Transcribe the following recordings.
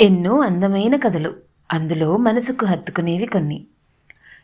ఎన్నో అందమైన కథలు. అందులో మనసుకు హత్తుకునేవి కొన్ని.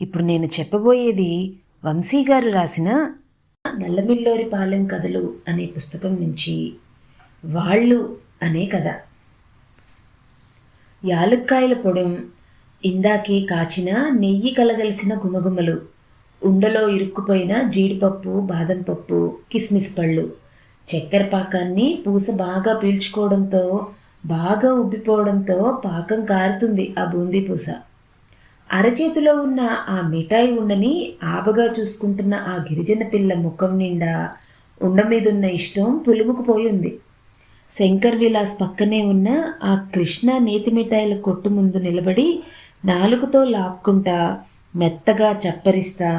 ఇప్పుడు నేను చెప్పబోయేది వంశీ గారు రాసిన నల్లమిల్లోరి పాలెం కథలు అనే పుస్తకం నుంచి వాళ్ళు అనే కథ. యాలుక్కాయల పొడం ఇందాకే కాచిన నెయ్యి కలగలిసిన గుమగుమలు ఉండలో ఇరుక్కుపోయిన జీడిపప్పు బాదం పప్పు కిస్మిస్ పళ్ళు చక్కెర పాకాన్ని పూస బాగా పీల్చుకోవడంతో బాగా ఉబ్బిపోవడంతో పాకం కారుతుంది ఆ బూందీ పూస. అరచేతిలో ఉన్న ఆ మిఠాయి ఉండని ఆబగా చూసుకుంటున్న ఆ గిరిజన పిల్ల ముఖం నిండా ఉండ మీదున్న ఇష్టం పులుముకుపోయి ఉంది. శంకర్ విలాస్ పక్కనే ఉన్న ఆ కృష్ణ నేతి మిఠాయిల కొట్టు ముందు నిలబడి నాలుగుతో లాక్కుంటా మెత్తగా చప్పరిస్తా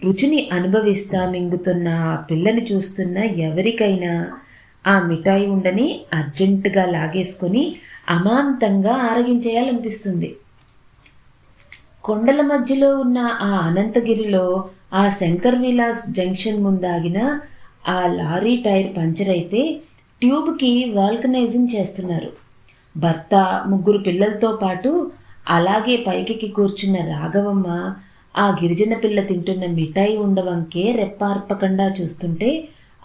రుచిని అనుభవిస్తా మింగుతున్న ఆ పిల్లని చూస్తున్న ఎవరికైనా ఆ మిఠాయి ఉండని అర్జెంటుగా లాగేసుకొని అమాంతంగా ఆరగించేయాలనిపిస్తుంది. కొండల మధ్యలో ఉన్న ఆ అనంతగిరిలో ఆ శంకర్ విలాస్ జంక్షన్ ముందాగిన ఆ లారీ టైర్ పంచర్ అయితే ట్యూబ్కి వాల్కనైజింగ్ చేస్తున్నారు. భర్త ముగ్గురు పిల్లలతో పాటు అలాగే పైకి కూర్చున్న రాఘవమ్మ ఆ గిరిజన పిల్ల తింటున్న మిఠాయి ఉండవంకే రెప్పార్పకుండా చూస్తుంటే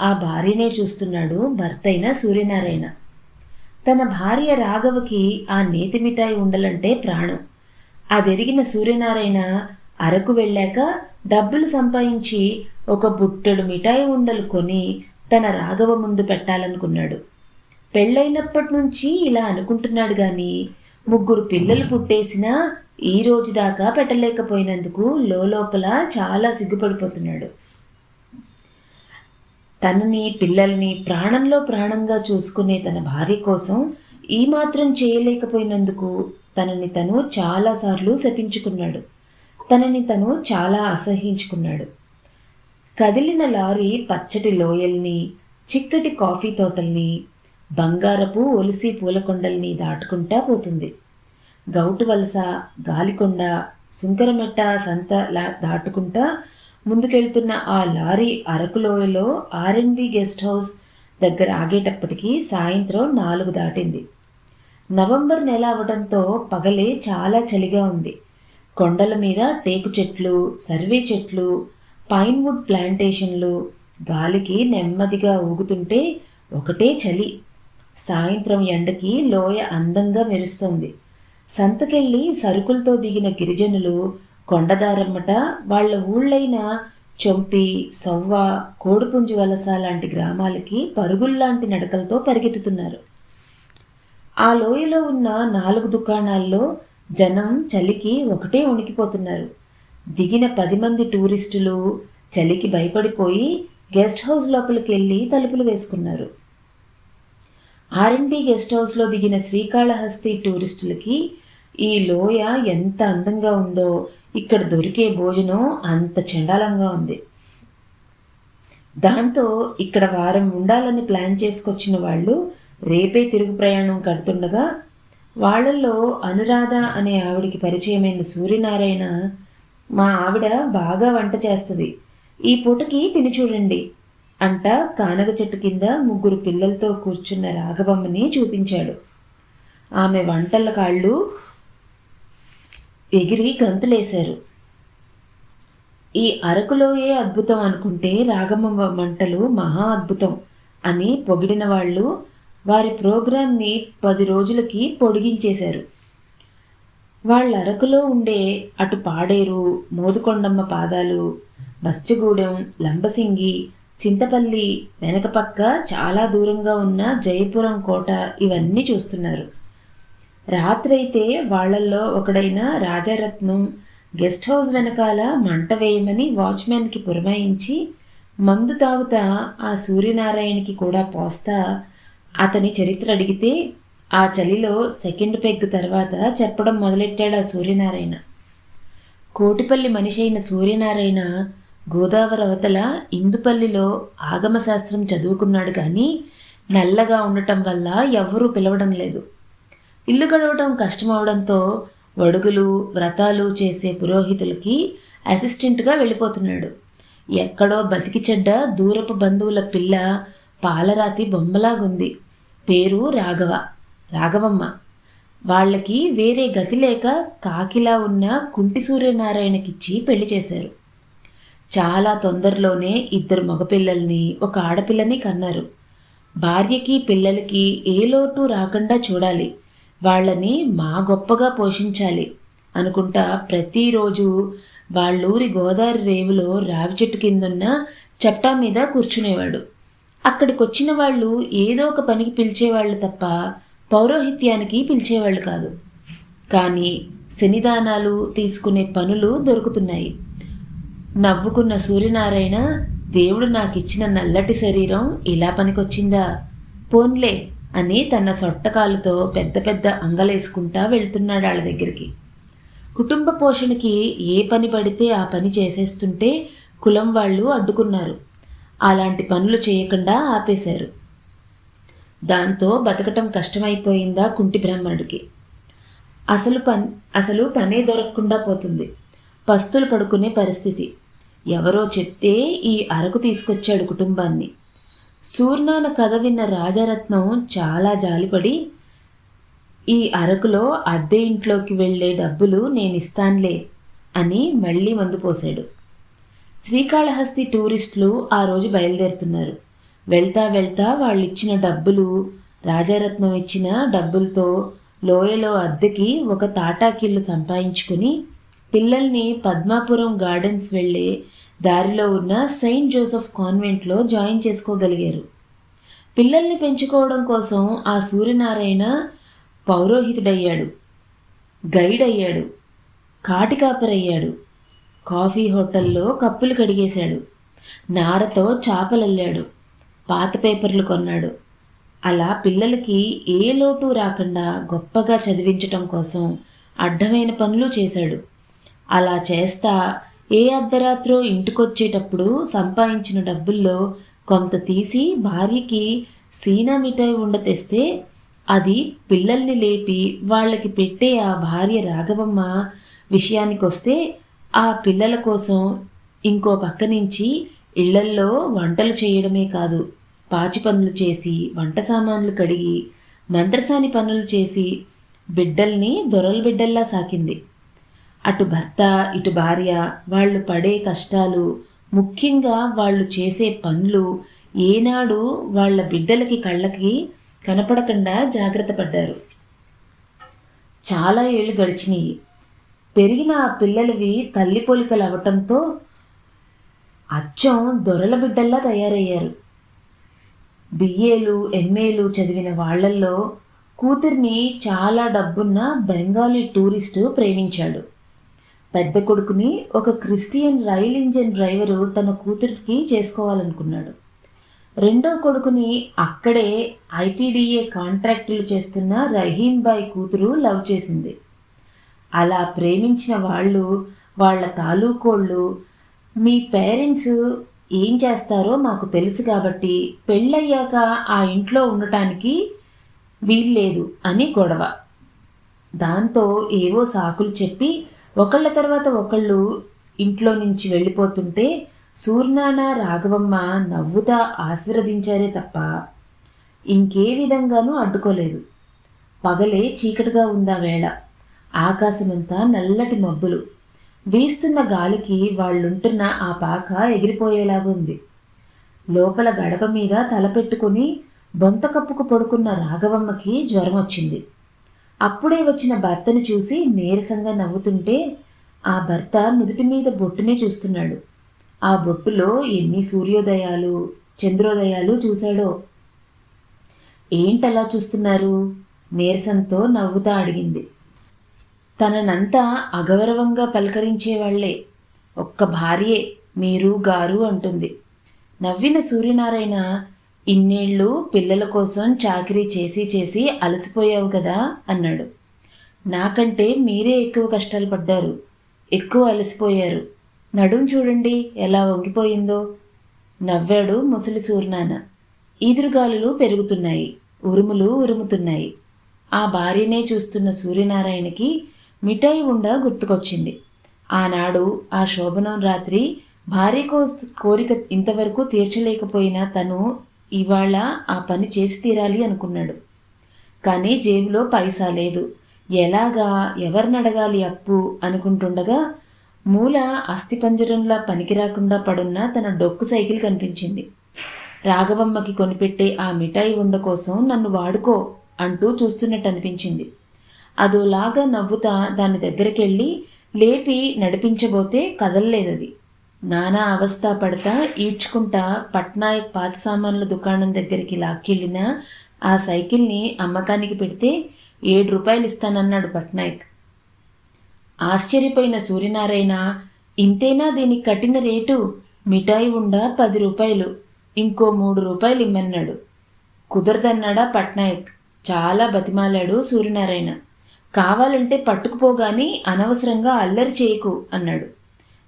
ఆ భార్యనే చూస్తున్నాడు భర్తైన సూర్యనారాయణ. తన భార్య రాఘవకి ఆ నేతి మిఠాయి ఉండాలంటే ప్రాణం. అదెరిగిన సూర్యనారాయణ అరకు వెళ్ళాక డబ్బులు సంపాదించి ఒక బుట్టెడు మిఠాయి ఉండలు కొని తన రాఘవ ముందు పెట్టాలనుకున్నాడు. పెళ్ళైనప్పటి నుంచి ఇలా అనుకుంటున్నాడు గాని ముగ్గురు పిల్లలు పుట్టేసినా ఈ రోజు దాకా పెట్టలేకపోయినందుకు లోపల చాలా సిగ్గుపడిపోతున్నాడు. తనని పిల్లల్ని ప్రాణంలో ప్రాణంగా చూసుకునే తన భార్య కోసం ఈ మాత్రం చేయలేకపోయినందుకు తనని తను చాలాసార్లు శపించుకున్నాడు. తనని తను చాలా అసహించుకున్నాడు కదిలిన లారీ పచ్చటి లోయల్ని చిక్కటి కాఫీ తోటల్ని బంగారపు ఒలిసి పూలకొండల్ని దాటుకుంటా పోతుంది. గౌటు వలస గాలికొండ సుంకరమెట్ట సంత లా దాటుకుంటా ముందుకెళ్తున్న ఆ లారీ అరకులోయలో ఆర్ఎన్బి గెస్ట్ హౌస్ దగ్గర ఆగేటప్పటికీ సాయంత్రం నాలుగు దాటింది. నవంబర్ నెల అవడంతో పగలే చాలా చలిగా ఉంది. కొండల మీద టేకు చెట్లు సర్వే చెట్లు పైన్వుడ్ ప్లాంటేషన్లు గాలికి నెమ్మదిగా ఊగుతుంటే ఒకటే చలి. సాయంత్రం ఎండకి లోయ అందంగా మెరుస్తోంది. సంతకెళ్ళి సరుకులతో దిగిన గిరిజనులు కొండదారమ్మట వాళ్ళ ఊళ్ళైన చొంపి సవ్వ కోడిపుంజు వలస లాంటి గ్రామాలకి పరుగుల్లాంటి నడకలతో పరిగెత్తుతున్నారు. ఆ లోయలో ఉన్న నాలుగు దుకాణాల్లో జనం చలికి ఒకటే ఉనికిపోతున్నారు దిగిన పది మంది టూరిస్టులు చలికి భయపడిపోయి గెస్ట్ హౌస్ లోపలికి వెళ్ళి తలుపులు వేసుకున్నారు. ఆర్ఎన్బి గెస్ట్ హౌస్లో దిగిన శ్రీకాళహస్తి టూరిస్టులకి ఈ లోయ ఎంత అందంగా ఉందో ఇక్కడ దొరికే భోజనం అంత చండాలంగా ఉంది. దాంతో ఇక్కడ వారం ఉండాలని ప్లాన్ చేసుకొచ్చిన వాళ్ళు రేపే తిరుగు ప్రయాణం కడుతుండగా వాళ్ళల్లో అనురాధ అనే ఆవిడికి పరిచయమైన సూర్యనారాయణ మా ఆవిడ బాగా వంట చేస్తుంది. ఈ పూటకి తిని చూడండి అంట కానగ చెట్టు కింద ముగ్గురు పిల్లలతో కూర్చున్న రాఘవమ్మని చూపించాడు. ఆమె వంటల కాళ్ళు ఎగిరి గంతులేశారు. ఈ అరకులోయే అద్భుతం అనుకుంటే రాగమ్మ మంటలు మహా అద్భుతం అని పొగిడిన వాళ్ళు వారి ప్రోగ్రాంని పది రోజులకి పొడిగించేశారు. వాళ్ళ అరకులో ఉండే అటు పాడేరు మోదుకొండమ్మ పాదాలు బస్చగూడెం లంబసింగి చింతపల్లి వెనకపక్క చాలా దూరంగా ఉన్న జయపురం కోట ఇవన్నీ చూస్తున్నారు. రాత్రైతే వాళ్ళల్లో ఒకడైన రాజారత్నం గెస్ట్ హౌస్ వెనకాల మంట వేయమని వాచ్మెన్కి పురమాయించి మందు తాగుతా ఆ సూర్యనారాయణకి కూడా పోస్తా అతని చరిత్ర అడిగితే ఆ చలిలో సెకండ్ పెగ్ తర్వాత చెప్పడం మొదలెట్టాడు ఆ సూర్యనారాయణ. కోటిపల్లి మనిషి అయిన సూర్యనారాయణ గోదావరి అవతల ఇందుపల్లిలో ఆగమశాస్త్రం చదువుకున్నాడు కానీ నల్లగా ఉండటం వల్ల ఎవ్వరూ పిలవడం లేదు. ఇల్లు గడవటం కష్టమవడంతో వడుగులు వ్రతాలు చేసే పురోహితులకి అసిస్టెంట్గా వెళ్ళిపోతున్నాడు. ఎక్కడో బతికి చెడ్డ దూరపు బంధువుల పిల్ల పాలరాతి బొమ్మలాగుంది. పేరు రాఘవ రాఘవమ్మ. వాళ్ళకి వేరే గతి లేక కాకిలా ఉన్న కుంటి సూర్యనారాయణకిచ్చి పెళ్ళి చేశారు. చాలా తొందరలోనే ఇద్దరు మగపిల్లల్ని ఒక ఆడపిల్లని కన్నారు. భార్యకి పిల్లలకి ఏ లోటు రాకుండా చూడాలి. వాళ్ళని మా గొప్పగా పోషించాలి అనుకుంటా ప్రతిరోజు వాళ్ళూరి గోదావరి రేవులో రావి చెట్టు కిందున్న చట్టా మీద కూర్చునేవాడు. అక్కడికి వచ్చిన వాళ్ళు ఏదో ఒక పనికి పిలిచేవాళ్ళు తప్ప పౌరోహిత్యానికి పిలిచేవాళ్ళు కాదు. కానీ శనిదానాలు తీసుకునే పనులు దొరుకుతున్నాయి. నవ్వుకున్న సూర్యనారాయణ దేవుడు నాకు ఇచ్చిన నల్లటి శరీరం ఇలా పనికొచ్చిందా? పోన్లే అని తన సొట్టకాలతో పెద్ద పెద్ద అంగలేసుకుంటా వెళ్తున్నాడు వాళ్ళ దగ్గరికి. కుటుంబ పోషణకి ఏ పని పడితే ఆ పని చేసేస్తుంటే కులం వాళ్ళు అడ్డుకున్నారు. అలాంటి పనులు చేయకుండా ఆపేశారు. దాంతో బతకటం కష్టమైపోయిందా కుంటి బ్రాహ్మణుడికి. అసలు పని అసలు పనే దొరకకుండా పోతుంది. పస్తులు పడుకునే పరిస్థితి. ఎవరో చెప్తే ఈ అరకు తీసుకొచ్చాడు కుటుంబాన్ని. సూర్నాన కథ విన్న రాజరత్నం చాలా జాలిపడి ఈ అరకులో అద్దె ఇంట్లోకి వెళ్ళే డబ్బులు నేనిస్తాన్లే అని మళ్ళీ మందు పోశాడు. శ్రీకాళహస్తి టూరిస్టులు ఆ రోజు బయలుదేరుతున్నారు. వెళ్తా వెళ్తా వాళ్ళు ఇచ్చిన డబ్బులు రాజారత్నం ఇచ్చిన డబ్బులతో లోయలో అద్దెకి ఒక తాటాకిల్లు సంపాదించుకుని పిల్లల్ని పద్మాపురం గార్డెన్స్ వెళ్ళే దారిలో ఉన్న సెయింట్ జోసెఫ్ కాన్వెంట్లో జాయిన్ చేసుకోగలిగారు. పిల్లల్ని పెంచుకోవడం కోసం ఆ సూర్యనారాయణ పౌరోహితుడయ్యాడు. గైడ్ అయ్యాడు కాటికాపరయ్యాడు. కాఫీ హోటల్లో కప్పులు కడిగేశాడు. నారతో చాపలల్లాడు. పాత పేపర్లు కొన్నాడు. అలా పిల్లలకి ఏ లోటు రాకుండా గొప్పగా చదివించటం కోసం అడ్డమైన పనులు చేశాడు. అలా చేస్తా ఏ అర్ధరాత్రో ఇంటికొచ్చేటప్పుడు సంపాదించిన డబ్బుల్లో కొంత తీసి భార్యకి సీనా మిఠాయి ఉండ తెస్తే అది పిల్లల్ని లేపి వాళ్ళకి పెట్టే ఆ భార్య రాఘవమ్మ విషయానికొస్తే ఆ పిల్లల కోసం ఇంకో పక్క నుంచి ఇళ్ళల్లో వంటలు చేయడమే కాదు పాచి పనులు చేసి వంట సామాన్లు కడిగి మంత్రసాని పనులు చేసి బిడ్డల్ని దొరల బిడ్డల్లా సాకింది. అటు భర్త ఇటు భార్య వాళ్ళు పడే కష్టాలు ముఖ్యంగా వాళ్ళు చేసే పనులు ఏనాడు వాళ్ళ బిడ్డలకి కళ్ళకి కనపడకుండా జాగ్రత్త పడ్డారు. చాలా ఏళ్ళు గడిచినాయి. పెరిగిన ఆ పిల్లలవి తల్లి పోలికలు అవటంతో అచ్చం దొరల బిడ్డల్లా తయారయ్యారు. బిఏలు ఎంఏలు చదివిన వాళ్ళల్లో కూతుర్ని చాలా డబ్బున్న బెంగాలీ టూరిస్టు ప్రేమించాడు. పెద్ద కొడుకుని ఒక క్రిస్టియన్ రైల్ ఇంజిన్ డ్రైవరు తన కూతురికి చేసుకోవాలనుకున్నాడు. రెండో కొడుకుని అక్కడే ఐటీడీఏ కాంట్రాక్టులు చేస్తున్న రహీం బాయ్ కూతురు లవ్ చేసింది. అలా ప్రేమించిన వాళ్ళు వాళ్ళ తాలూకోళ్ళు మీ పేరెంట్స్ ఏం చేస్తారో మాకు తెలుసు కాబట్టి పెళ్ళయ్యాక ఆ ఇంట్లో ఉండటానికి వీల్లేదు అని గొడవ. దాంతో ఏవో సాకులు చెప్పి ఒకళ్ళ తర్వాత ఒకళ్ళు ఇంట్లో నుంచి వెళ్ళిపోతుంటే సూర్నాన రాఘవమ్మ నవ్వుతా ఆశీర్వదించారే తప్ప ఇంకే విధంగానూ అడ్డుకోలేదు. పగలే చీకటిగా ఉందా వేళ. ఆకాశమంతా నల్లటి మబ్బులు. వీస్తున్న గాలికి వాళ్ళుంటున్న ఆ పాక ఎగిరిపోయేలాగుంది లోపల గడప మీద తలపెట్టుకుని బొంత కప్పుకు పడుకున్న రాఘవమ్మకి జ్వరం వచ్చింది అప్పుడే వచ్చిన భర్తను చూసి నీరసంగా నవ్వుతుంటే ఆ భర్త నుదుటి మీద బొట్టునే చూస్తున్నాడు. ఆ బొట్టులో ఎన్ని సూర్యోదయాలు చంద్రోదయాలు చూశాడో. ఏంటలా చూస్తున్నారు? నీరసంతో నవ్వుతా అడిగింది. తననంతా అగౌరవంగా పలకరించేవాళ్ళే. ఒక్క భార్యే మీరు గారు అంటుంది. నవ్విన సూర్యనారాయణ ఇన్నేళ్ళు పిల్లల కోసం చాకరీ చేసి చేసి అలసిపోయావు కదా అన్నాడు. నాకంటే మీరే ఎక్కువ కష్టాలు పడ్డారు. ఎక్కువ అలసిపోయారు. నడుం చూడండి ఎలా వంగిపోయిందో. నవ్వాడు ముసలి సూర్నాన ఈదురుగాలులు పెరుగుతున్నాయి. ఉరుములు ఉరుముతున్నాయి. ఆ భార్యనే చూస్తున్న సూర్యనారాయణకి మిఠాయి ఉండ గుర్తుకొచ్చింది. ఆనాడు ఆ శోభనం రాత్రి భార్య కో కోరిక ఇంతవరకు తీర్చలేకపోయినా తను ఇవాళ ఆ పని చేసి తీరాలి అనుకున్నాడు. కానీ జేబులో పైసా లేదు. ఎలాగా ఎవరినడగాలి అప్పు అనుకుంటుండగా మూల అస్థిపంజరంలా పనికి రాకుండా పడున్న తన డొక్కు సైకిల్ కనిపించింది. రాఘవమ్మకి కొనిపెట్టే ఆ మిఠాయి ఉండ కోసం నన్ను వాడుకో అంటూ చూస్తున్నట్టు అనిపించింది. అదోలాగా నవ్వుతా దాని దగ్గరికెళ్ళి లేపి నడిపించబోతే కదలలేదది. నానా అవస్థ పడతా ఈడ్చుకుంటా పట్నాయక్ పాత సామాన్ల దుకాణం దగ్గరికి లాక్కెళ్ళిన ఆ సైకిల్ని అమ్మకానికి పెడితే ఏడు రూపాయలు ఇస్తానన్నాడు పట్నాయక్. ఆశ్చర్యపోయిన సూర్యనారాయణ ఇంతేనా దీనికి కట్టిన రేటు? మిఠాయి ఉండ పది రూపాయలు ఇంకో మూడు రూపాయలు ఇమ్మన్నాడు. కుదరదన్నాడా పట్నాయక్? చాలా బతిమాలాడు సూర్యనారాయణ. కావాలంటే పట్టుకుపోగాని అనవసరంగా అల్లరి చేయకు అన్నాడు.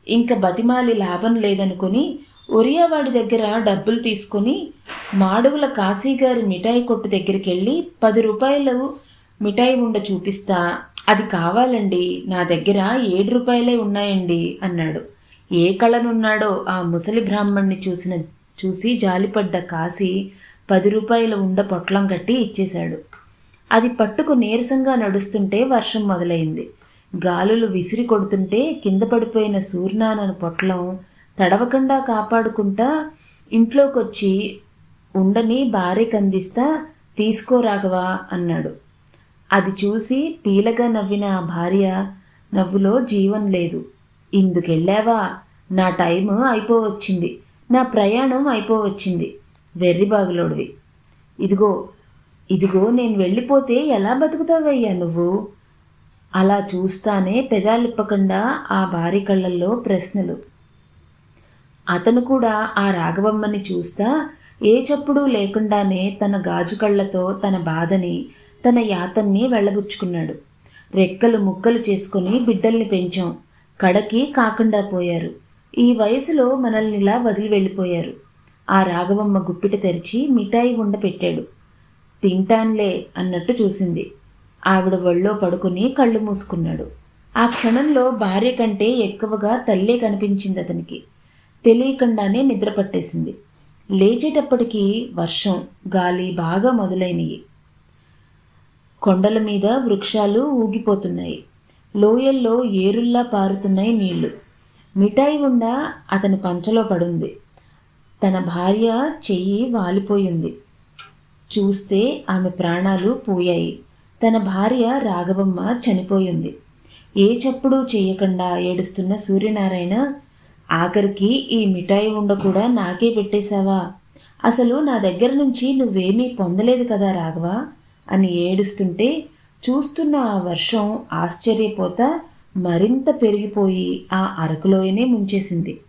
ఇంక బతిమాలి లాభం లేదనుకుని ఒరియావాడి దగ్గర డబ్బులు తీసుకొని మాడుగుల కాశీగారి మిఠాయి కొట్టు దగ్గరికి వెళ్ళి పది రూపాయలు మిఠాయి ఉండ చూపిస్తా. అది కావాలండి. నా దగ్గర ఏడు రూపాయలే ఉన్నాయండి అన్నాడు. ఏ కళనున్నాడో ఆ ముసలి బ్రాహ్మణ్ణి చూసిన చూసి జాలిపడ్డ కాశీ పది రూపాయల ఉండ పొట్లం కట్టి ఇచ్చేశాడు. అది పట్టుకు నీరసంగా నడుస్తుంటే వర్షం మొదలైంది. గాలులు విసిరి కొడుతుంటే కింద పడిపోయిన సూర్యనానను పొట్లం తడవకుండా కాపాడుకుంటా ఇంట్లోకొచ్చి ఉండని భార్యకు అందిస్తా తీసుకోరాగవా అన్నాడు. అది చూసి పీలగా నవ్విన ఆ భార్య నవ్వులో జీవం లేదు. ఇందుకెళ్ళావా? నా టైము అయిపోవచ్చింది. నా ప్రయాణం అయిపోవచ్చింది. వెర్రిబాగులోడివి ఇదిగో ఇదిగో నేను వెళ్ళిపోతే ఎలా బతుకుతావయ్యా నువ్వు? అలా చూస్తానే పెదాలిప్పకుండా ఆ భారీ కళ్ళల్లో ప్రశ్నలు. అతను కూడా ఆ రాఘవమ్మని చూస్తా ఏ చప్పుడు లేకుండానే తన గాజు కళ్ళతో తన బాధని తన యాతన్ని వెళ్ళబుచ్చుకున్నాడు. రెక్కలు ముక్కలు చేసుకుని బిడ్డల్ని పెంచాం. కడకి కాకుండా పోయారు. ఈ వయసులో మనల్ని ఇలా వదిలి వెళ్ళిపోయారు. ఆ రాఘవమ్మ గుప్పిట తెరిచి మిఠాయి ఉండ పెట్టాడు. తింటాన్లే అన్నట్టు చూసింది. ఆవిడ ఒళ్ళో పడుకుని కళ్ళు మూసుకున్నాడు. ఆ క్షణంలో భార్య కంటే ఎక్కువగా తల్లే కనిపించింది అతనికి. తెలియకుండానే నిద్ర పట్టేసింది. లేచేటప్పటికీ వర్షం గాలి బాగా మొదలైనవి కొండల మీద వృక్షాలు ఊగిపోతున్నాయి. లోయల్లో ఏరుల్లా పారుతున్నాయి నీళ్ళు. మిఠాయి ఉండ అతని పంచలో పడుంది. తన భార్య చెయ్యి వాలిపోయింది. చూస్తే ఆమె ప్రాణాలు పోయాయి. తన భార్య రాఘవమ్మ చనిపోయింది. ఏ చప్పుడు చేయకుండా ఏడుస్తున్న సూర్యనారాయణ ఆఖరికి ఈ మిఠాయి ఉండ కూడా నాకే పెట్టేశావా? అసలు నా దగ్గర నుంచి నువ్వేమీ పొందలేదు కదా రాఘవ అని ఏడుస్తుంటే చూస్తున్న ఆ వర్షం ఆశ్చర్యపోతా మరింత పెరిగిపోయి ఆ అరకులోయనే ముంచేసింది.